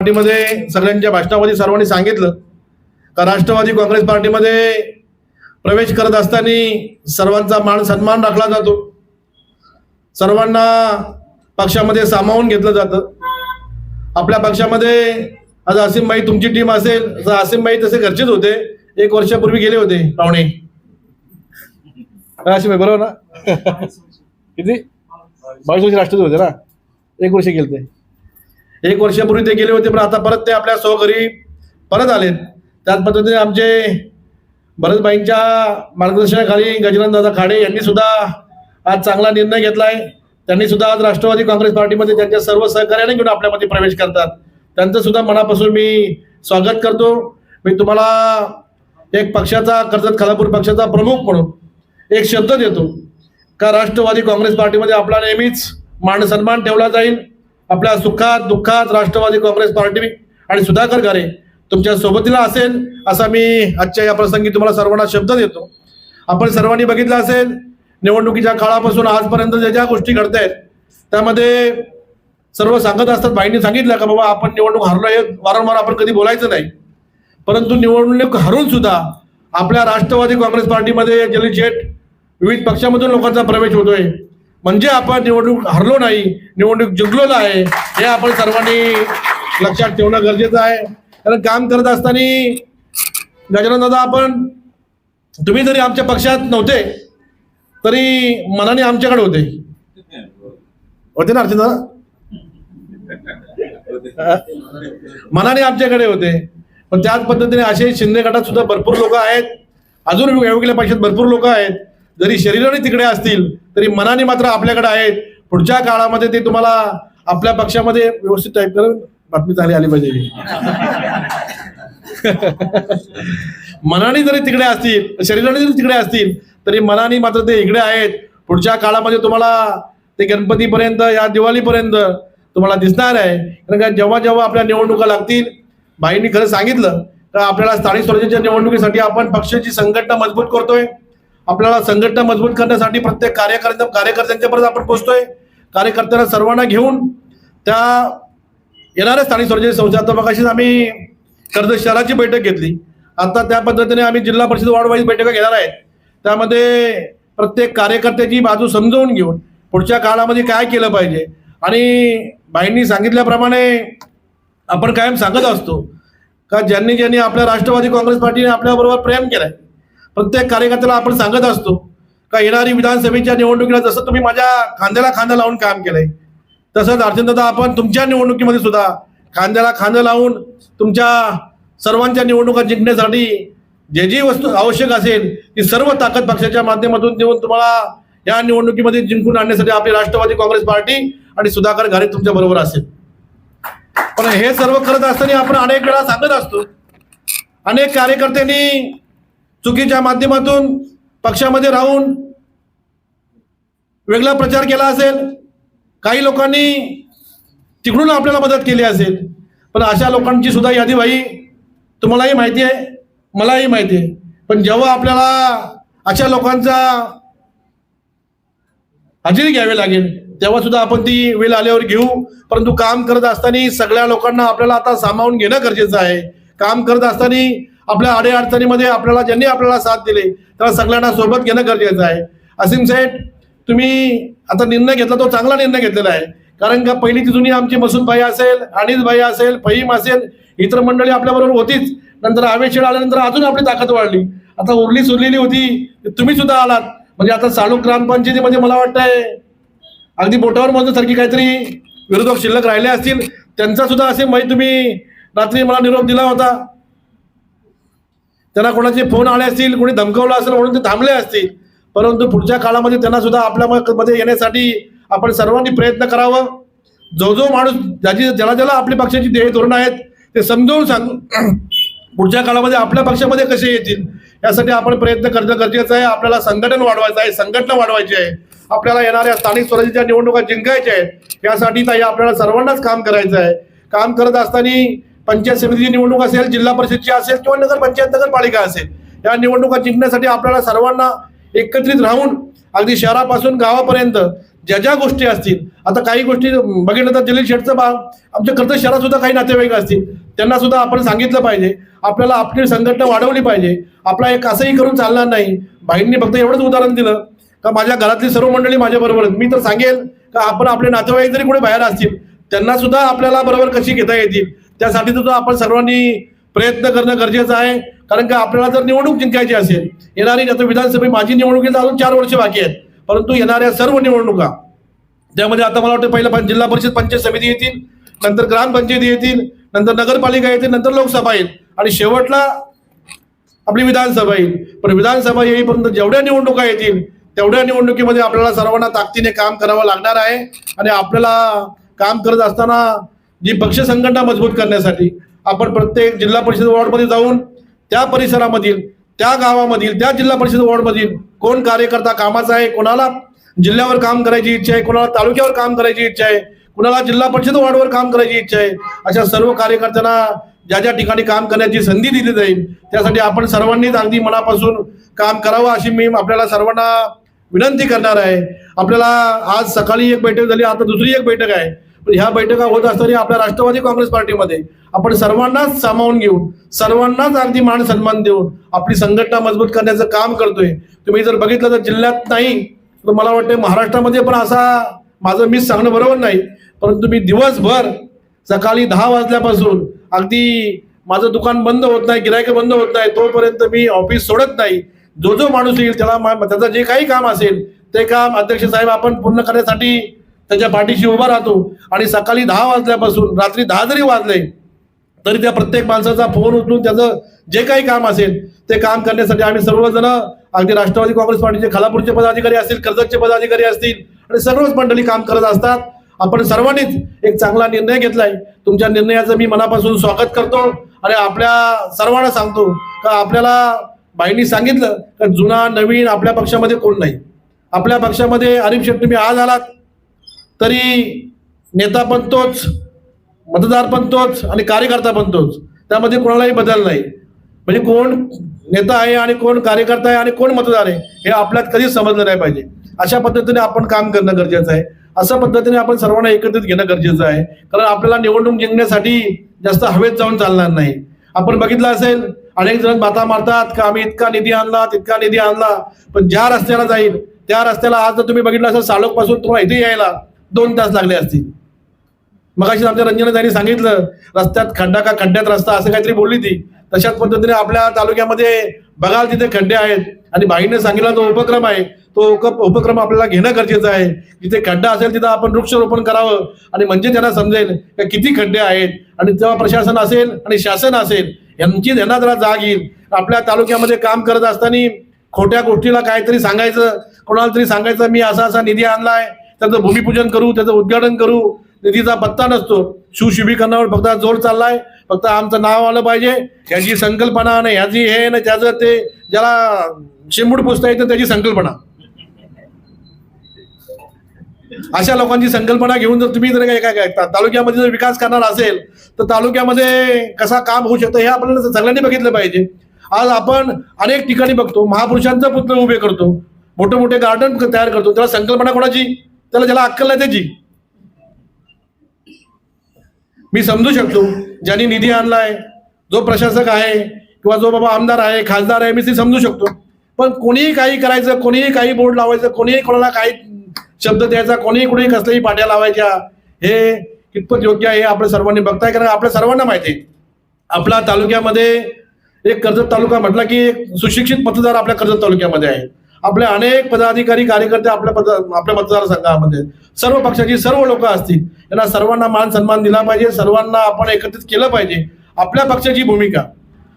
पार्टीमध्ये सगळ्यांच्या भाषणामध्ये सर्वांनी सांगितलं का राष्ट्रवादी काँग्रेस पार्टीमध्ये प्रवेश करत असताना सर्वांचा मान सन्मान राखला जातो. सर्वांना पक्षामध्ये सामावून घेतलं जातं. आपल्या पक्षामध्ये आज आसिमबाई तुमची टीम असेल तर आसिमबाई तसे घरचेच होते. एक वर्षापूर्वी गेले होते पाहुणे. आसिमबाई बरोबर ना? किती? बावीस वर्ष राष्ट्रपती होते ना? एक वर्ष गेले ते एक वर्षापूर्वी ते गेले होते पण आता परत ते आपल्या स्वघरी परत आलेत. त्याच पद्धतीने आमचे भरतबाईंच्या मार्गदर्शनाखाली गजानन दादा खाडे यांनी सुद्धा आज चांगला निर्णय घेतलाय. त्यांनी सुद्धा आज राष्ट्रवादी काँग्रेस पार्टीमध्ये त्यांच्या सर्व सहकार्याने घेऊन आपल्यामध्ये प्रवेश करतात. त्यांचं सुद्धा मनापासून मी स्वागत करतो. मी तुम्हाला एक पक्षाचा कर्जत खालापूर पक्षाचा प्रमुख म्हणून एक शब्द देतो. का राष्ट्रवादी काँग्रेस पार्टीमध्ये आपला नेहमीच मान सन्मान ठेवला जाईल. आपल्या सुखात दुःखात राष्ट्रवादी काँग्रेस पार्टी आणि सुधाकर घरे तुमच्या सोबतीला असेल असा मी आजच्या या प्रसंगी तुम्हाला सर्वांना शब्द देतो. आपण सर्वांनी बघितलं असेल निवडणुकीच्या काळापासून आजपर्यंत ज्या ज्या गोष्टी घडत आहेत त्यामध्ये सर्व सांगत असतात बाईंनी सांगितलं का बाबा आपण निवडणूक हरलो हे वारंवार आपण कधी बोलायचं नाही. परंतु निवडणूक हरून सुद्धा आपल्या राष्ट्रवादी काँग्रेस पार्टीमध्ये जलील विविध पक्षामधून लोकांचा प्रवेश होतोय. म्हणजे आपण निवडणूक हरलो नाही निवडणूक जिंकलेलो आहे हे आपण सर्वांनी लक्षात ठेवणं गरजेचं आहे. कारण काम करत असताना गजानन दादा आपण तुम्ही जरी आमच्या पक्षात नव्हते तरी मनाने आमच्याकडे होते. होते ना अर्जुन दादा? मनाने आमच्याकडे होते. पण त्याच पद्धतीने असे शिंदे गटात सुद्धा भरपूर लोक आहेत. अजून वेगवेगळ्या पक्षात भरपूर लोक आहेत. जरी शरीराने तिकडे असतील तरी मनाने मात्र आपल्याकडे आहेत. पुढच्या काळामध्ये ते तुम्हाला आपल्या पक्षामध्ये व्यवस्थित टाईप करून बातमी झाली आली पाहिजे. मनाने जरी तिकडे असतील शरीराने जरी तिकडे असतील तरी मनाने मात्र ते इकडे आहेत. पुढच्या काळामध्ये तुम्हाला ते गणपतीपर्यंत या दिवाळीपर्यंत तुम्हाला दिसणार आहे. कारण का जेव्हा जेव्हा आपल्या निवडणुका लागतील बाईंनी खरं सांगितलं तर आपल्याला स्थानिक स्वराज्याच्या निवडणुकीसाठी आपण पक्षाची संघटना मजबूत करतोय. आपल्याला संघटना मजबूत करण्यासाठी प्रत्येक कार्यकर्त्या कार्यकर्त्यांच्यापर्यंत आपण पोहोचतोय. कार्यकर्त्यांना सर्वांना घेऊन त्या येणाऱ्या स्थानिक स्वराज्य संस्था मगाशीच आम्ही कर्जत शहराची बैठक घेतली. आता त्या पद्धतीने आम्ही जिल्हा परिषद वार्डवाईज बैठका घेणार आहेत. त्यामध्ये प्रत्येक कार्यकर्त्याची बाजू समजावून घेऊन पुढच्या काळामध्ये काय केलं पाहिजे? आणि बाईंनी सांगितल्याप्रमाणे आपण कायम सांगत असतो का ज्यांनी ज्यांनी आपल्या राष्ट्रवादी काँग्रेस पार्टीने आपल्याबरोबर प्रेम केलंय प्रत्येक कार्यकर्त्याला आपण सांगत असतो का येणारी विधानसभेच्या निवडणुकीला जसं तुम्ही माझ्या खांद्याला खांदा लावून काम केलंय तसंच अर्जुनदादा आपण तुमच्या निवडणुकीमध्ये सुद्धा खांद्याला खांदा लावून तुमच्या सर्वांच्या निवडणुका जिंकण्यासाठी जे जी वस्तू आवश्यक असेल ती सर्व ताकद पक्षाच्या माध्यमातून देऊन तुम्हाला या निवडणुकीमध्ये जिंकून आणण्यासाठी आपली राष्ट्रवादी काँग्रेस पार्टी आणि सुधाकर घारे तुमच्या बरोबर असेल. पण हे सर्व करत असताना आपण अनेक वेळा सांगत असतो अनेक कार्यकर्त्यांनी चुकीच्या माध्यमातून पक्षामध्ये राहून वेगळा प्रचार केला असेल काही लोकांनी तिकडून आपल्याला मदत केली असेल पण अशा लोकांची सुद्धा यादी भाई तुम्हालाही माहिती आहे मलाही माहिती आहे. पण जेव्हा आपल्याला अशा लोकांचा हजेरी घ्यावी लागेल तेव्हा सुद्धा आपण ती वेळ आल्यावर घेऊ. परंतु काम करत असताना सगळ्या लोकांना आपल्याला आता सामावून घेणं गरजेचं आहे. काम करत असताना आपल्या अडीअडचणीमध्ये आपल्याला ज्यांनी आपल्याला साथ दिले त्याला सगळ्यांना सोबत घेणं गरजेचं आहे. असीम सेठ तुम्ही आता निर्णय घेतला तो चांगला निर्णय घेतलेला आहे. कारण का पहिली ती जुनी आमची मसूद भाई असेल अनिल भाई असेल फहीम असेल इतर मंडळी आपल्याबरोबर होतीच. नंतर आवेशेळ आल्यानंतर अजून आपली ताकद वाढली. आता उरली सुरलेली होती तुम्ही सुद्धा आलात. म्हणजे आता साळू ग्रामपंचायतीमध्ये मला वाटतंय अगदी बोटावर मोजण्यासारखी काहीतरी विरोधक शिल्लक राहिले असतील. त्यांचा सुद्धा असे माहिती तुम्ही रात्री मला निरोप दिला होता. त्यांना कोणाचे फोन आले असतील कोणी धमकवलं असेल म्हणून ते थांबले असतील. परंतु पुढच्या काळामध्ये त्यांना सुद्धा आपल्या म- मध्ये येण्यासाठी आपण सर्वांनी प्रयत्न करावं. जो जो माणूस ज्याची ज्याला ज्याला आपल्या पक्षाची ध्येय धोरणं आहेत ते समजावून सांगून पुढच्या काळामध्ये आपल्या पक्षामध्ये कसे येतील यासाठी आपण प्रयत्न करणं गरजेचं आहे. आपल्याला संघटन वाढवायचं आहे संघटना वाढवायची आहे. आपल्याला येणाऱ्या स्थानिक स्वराज्याच्या निवडणुका जिंकायच्या आहेत. यासाठी ताई आपल्याला सर्वांनाच काम करायचं आहे. काम करत असताना पंचायत समितीची निवडणूक असेल जिल्हा परिषदची असेल किंवा नगरपंचायत नगरपालिका असेल या निवडणुका जिंकण्यासाठी आपल्याला सर्वांना एकत्रित राहून अगदी शहरापासून गावापर्यंत ज्या ज्या गोष्टी असतील आता काही गोष्टी बघितलं तर जलील शेठचं बा आमच्या कर्जत शहरात सुद्धा काही नातेवाईक असतील त्यांना सुद्धा आपण सांगितलं पाहिजे आपल्याला आपली संघटना वाढवली पाहिजे आपला एक असंही करून चालणार नाही. बाईंनी फक्त एवढंच उदाहरण दिलं का माझ्या घरातली सर्व मंडळी माझ्याबरोबर मी तर सांगेल का आपण आपले नातेवाईक जरी कुठे बाहेर असतील त्यांना सुद्धा आपल्याला बरोबर कशी घेता येतील? त्यासाठी सुद्धा आपण सर्वांनी प्रयत्न करणं गरजेचं आहे. कारण का आपल्याला जर निवडणूक जिंकायची असेल येणारी आता विधानसभे माझी निवडणुकीला अजून चार वर्ष बाकी आहेत. परंतु येणाऱ्या सर्व निवडणुका त्यामध्ये आता मला वाटतं पहिलं जिल्हा परिषद पंचायत समिती येतील नंतर ग्रामपंचायती येतील नंतर नगरपालिका येतील नंतर लोकसभा येईल. आणि शेवटला आपली विधानसभा येईल. पण विधानसभा येईपर्यंत जेवढ्या निवडणुका येतील तेवढ्या निवडणुकीमध्ये आपल्याला सर्वांना ताकदीने काम करावं लागणार आहे. आणि आपल्याला काम करत असताना जी पक्ष संघटना मजबूत करण्यासाठी आपण प्रत्येक जिल्हा परिषद वॉर्डमध्ये जाऊन त्या परिसरामधील त्या गावामधील त्या जिल्हा परिषद वॉर्डमधील कोण कार्यकर्ता कामाचा आहे कोणाला जिल्ह्यावर काम करायची इच्छा आहे कोणाला तालुक्यावर काम करायची इच्छा आहे कुणाला जिल्हा परिषद वॉर्डवर काम करायची इच्छा आहे अशा सर्व कार्यकर्त्यांना ज्या ज्या ठिकाणी काम करण्याची संधी दिली जाईल त्यासाठी आपण सर्वांनीच अगदी मनापासून काम करावं अशी मी आपल्याला सर्वांना विनंती करणार आहे. आपल्याला आज सकाळी एक बैठक झाली आता दुसरी एक बैठक आहे. पण ह्या बैठका होत असताना आपल्या राष्ट्रवादी काँग्रेस पार्टीमध्ये आपण सर्वांनाच सामावून घेऊन सर्वांनाच अगदी मान सन्मान देऊन आपली संघटना मजबूत करण्याचं काम करतोय. तुम्ही जर बघितलं तर जिल्ह्यात नाही तर मला वाटतं महाराष्ट्रामध्ये पण असा माझं मीच सांगणं बरोबर नाही. परंतु मी दिवसभर सकाळी दहा वाजल्यापासून अगदी माझं दुकान बंद होत नाही गिरायक बंद होत नाही तोपर्यंत मी ऑफिस सोडत नाही. जो जो माणूस येईल त्याला मा- त्याचं जे काही काम असेल ते काम अध्यक्ष साहेब आपण पूर्ण करण्यासाठी त्याच्या पाठीशी उभा राहतो. आणि सकाळी दहा वाजल्यापासून रात्री दहा जरी वाजले तरी त्या प्रत्येक माणसाचा फोन उचलून त्याचं जे काही काम असेल ते काम करण्यासाठी आम्ही सर्वजण अगदी राष्ट्रवादी काँग्रेस पार्टीचे खालापूरचे पदाधिकारी असतील कर्जतचे पदाधिकारी असतील आणि सर्वच मंडळी काम करत असतात. आपण सर्वांनीच एक चांगला निर्णय घेतलाय. तुमच्या निर्णयाचं मी मनापासून स्वागत करतो. आणि आपल्या सर्वांना सांगतो का आपल्याला बाईंनी सांगितलं का जुना नवीन आपल्या पक्षामध्ये कोण नाही. आपल्या पक्षामध्ये अरिम शेट्टी तुम्ही आज आलात. तरी नेता पण तोच मतदार पण तोच आणि कार्यकर्ता पण तोच त्यामध्ये कोणालाही बदल नाही. म्हणजे कोण नेता आहे आणि कोण कार्यकर्ता आहे आणि कोण मतदार आहे हे आपल्यात कधीच समजलं नाही पाहिजे. अशा पद्धतीने आपण काम करणं गरजेचं आहे. अशा पद्धतीने आपण सर्वांना एकत्रित घेणं गरजेचं आहे. कारण आपल्याला निवडणूक जिंकण्यासाठी जास्त हवेत जाऊन चालणार नाही. आपण बघितलं असेल अनेक जण बाता मारतात का आम्ही इतका निधी आणला तितका निधी आणला पण ज्या रस्त्याला जाईल त्या रस्त्याला आज जर तुम्ही बघितलं असेल सालोकपासून तुम्हाला इथे यायला दोन तास लागले असतील. मगाशी आमच्या रंजना त्यांनी सांगितलं रस्त्यात खड्डा का खड्ड्यात रस्ता असं काहीतरी बोलली ती. तशाच पद्धतीने आपल्या तालुक्यामध्ये बघाल तिथे खड्डे आहेत. आणि बाईने सांगितला जो उपक्रम आहे. तो उप- उपक्रम आपल्याला घेणं गरजेचं आहे. जिथे खड्डा असेल तिथं आपण वृक्षारोपण करावं. आणि म्हणजे त्यांना समजेल की किती खड्डे आहेत. आणि तेव्हा प्रशासन असेल आणि शासन असेल यांची त्यांना जरा जाग येईल. आपल्या तालुक्यामध्ये काम करत असताना खोट्या गोष्टीला काहीतरी सांगायचं कोणाला तरी सांगायचं मी असा असा निधी आणलाय. त्याचं भूमिपूजन करू त्याचं उद्घाटन करू. निधीचा पत्ता नसतो. शिवशुभीकरणावर फक्त जोर चाललाय. फक्त आमचं नाव आलं पाहिजे. ह्याची संकल्पना नाही ह्याची हे ना त्याचं ते ज्याला शेंबूड पुसता येतं त्याची संकल्पना. अशा लोकांची संकल्पना घेऊन जर तुम्ही जर काय काय तालुक्यामध्ये जर विकास करणार असेल तर तालुक्यामध्ये कसा काम होऊ शकतं हे आपल्याला सगळ्यांनी बघितलं पाहिजे. आज आपण अनेक ठिकाणी बघतो महापुरुषांचा पुतळे उभे करतो. मोठे मोठे गार्डन तयार करतो. त्याला संकल्पना कोणाची? त्याला ज्याला अक्कल नाही त्याची. मी समजू शकतो ज्यांनी निधी आणलाय जो प्रशासक आहे किंवा जो बाबा आमदार आहे खासदार आहे मी ते समजू शकतो. पण कोणीही काही करायचं कोणीही काही बोर्ड लावायचं कोणीही कोणाला काही शब्द द्यायचा कोणीही कुणीही कसल्याही पाट्या लावायच्या हे कितपत योग्य आहे आपल्या आपण सर्वांनी बघताय कारण आपल्या सर्वांना माहिती आहे. आपला तालुक्यामध्ये एक कर्जत तालुका म्हटला की सुशिक्षित मतदार आपल्या कर्जत तालुक्यामध्ये आहे. आपले अनेक पदाधिकारी कार्यकर्ते आपल्या पद आपल्या मतदारसंघामध्ये. सर्व पक्षाची सर्व लोक असतील. यांना सर्वांना मान सन्मान दिला पाहिजे. सर्वांना आपण एकत्रित केलं पाहिजे. आपल्या पक्षाची भूमिका.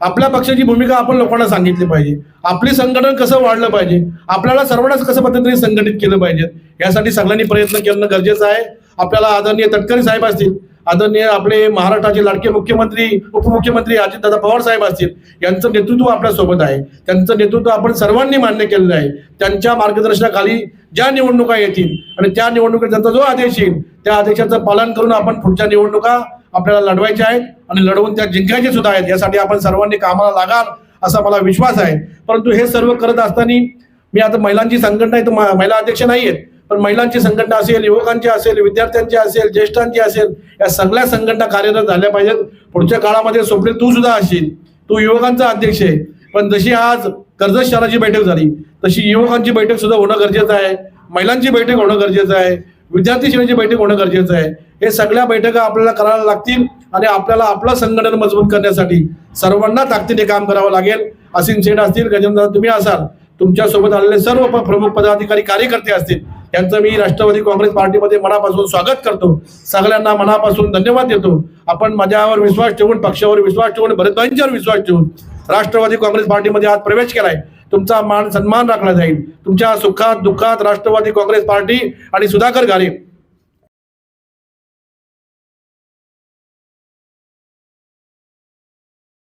आपल्या पक्षाची भूमिका आपण लोकांना सांगितली पाहिजे. आपली संघटन कसं वाढलं पाहिजे? आपल्याला सर्वांनाच कसं पद्धतीने संघटित केलं पाहिजे? यासाठी सगळ्यांनी प्रयत्न करणं गरजेचं आहे. आपल्याला आदरणीय तटकरी साहेब असतील आदरणीय आपले महाराष्ट्राचे लाडके मुख्यमंत्री उपमुख्यमंत्री अजितदादा पवार साहेब असतील यांचं नेतृत्व आपल्यासोबत आहे. त्यांचं नेतृत्व आपण सर्वांनी मान्य केलेलं आहे. त्यांच्या मार्गदर्शनाखाली ज्या निवडणुका येतील आणि त्या निवडणुकीत त्यांचा जो आदेश येईल त्या आदेशाचं पालन करून आपण पुढच्या निवडणुका आपल्याला लढवायच्या आहेत आणि लढवून त्या जिंकायचे सुद्धा आहेत. यासाठी आपण सर्वांनी कामाला लागाल असा मला विश्वास आहे. परंतु हे सर्व करत असताना मी आता महिलांची संघटना आहे तर महिला अध्यक्ष नाही आहेत पण महिलांची संघटना असेल युवकांची असेल विद्यार्थ्यांची असेल ज्येष्ठांची असेल या सगळ्या संघटना कार्यरत झाल्या पाहिजेत. पुढच्या काळामध्ये स्वप्नील तू सुद्धा असशील. तू युवकांचा अध्यक्ष आहे. पण जशी आज कर्जत शहराची बैठक झाली तशी युवकांची बैठक सुद्धा होणं गरजेचं आहे. महिलांची बैठक होणं गरजेचं आहे. विद्यार्थी सेनेची बैठक होणं गरजेचं आहे. हे सगळ्या बैठका आपल्याला करायला लागतील आणि आपल्याला आपलं संघटन मजबूत करण्यासाठी सर्वांना ताकदीने काम करावं लागेल. असीम सेठ असतील गजेंद्र तुम्ही असाल. तुमच्यासोबत आलेले सर्व प्रमुख पदाधिकारी कार्यकर्ते असतील. त्यांचं मी राष्ट्रवादी काँग्रेस पार्टीमध्ये मनापासून स्वागत करतो. सगळ्यांना मनापासून धन्यवाद देतो. आपण माझ्यावर विश्वास ठेवून पक्षावर विश्वास ठेवून भरतभाईंच्यावर विश्वास ठेवून राष्ट्रवादी काँग्रेस पार्टीमध्ये आज प्रवेश केलाय. तुमचा मान सन्मान राखला जाईल. तुमच्या सुखात दुःखात राष्ट्रवादी काँग्रेस पार्टी आणि सुधाकर घाले